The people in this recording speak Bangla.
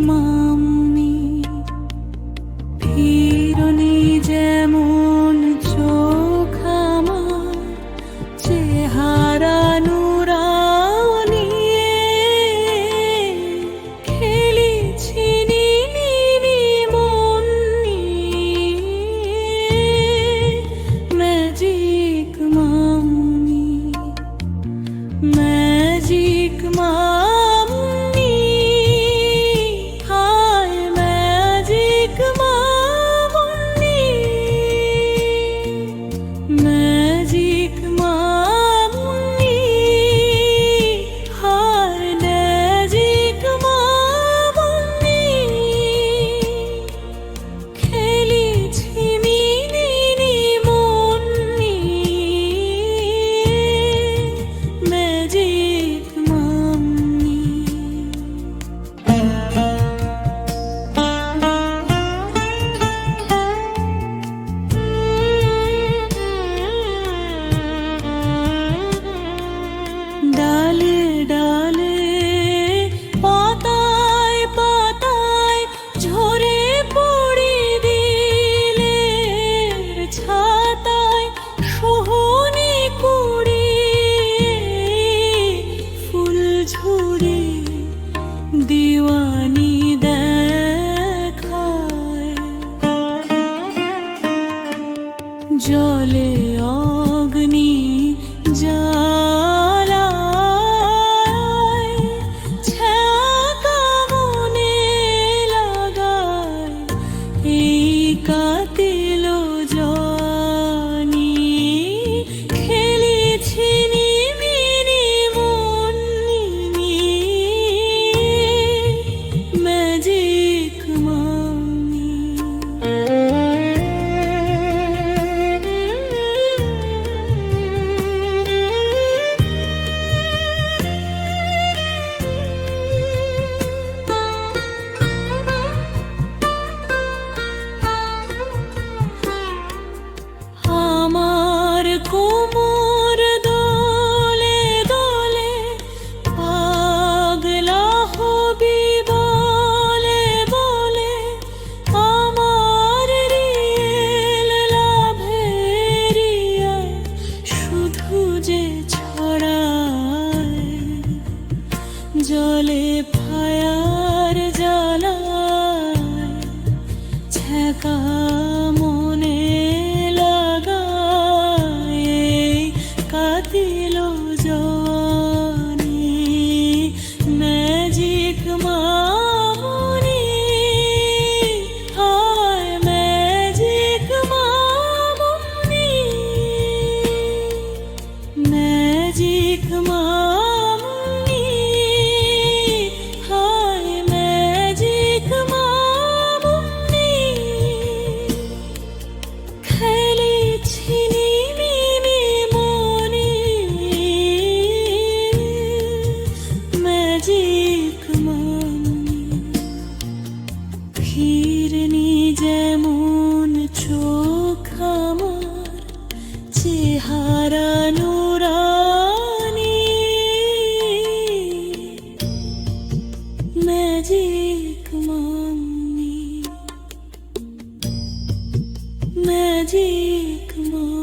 irmã. ঝুড়ে দিওয়ানি দেখায়। জলে অ কোমর বলে বলে আমার রিয়েল শুধু যে জলে ফায়ার জ্বালায় ছ্যাকা more.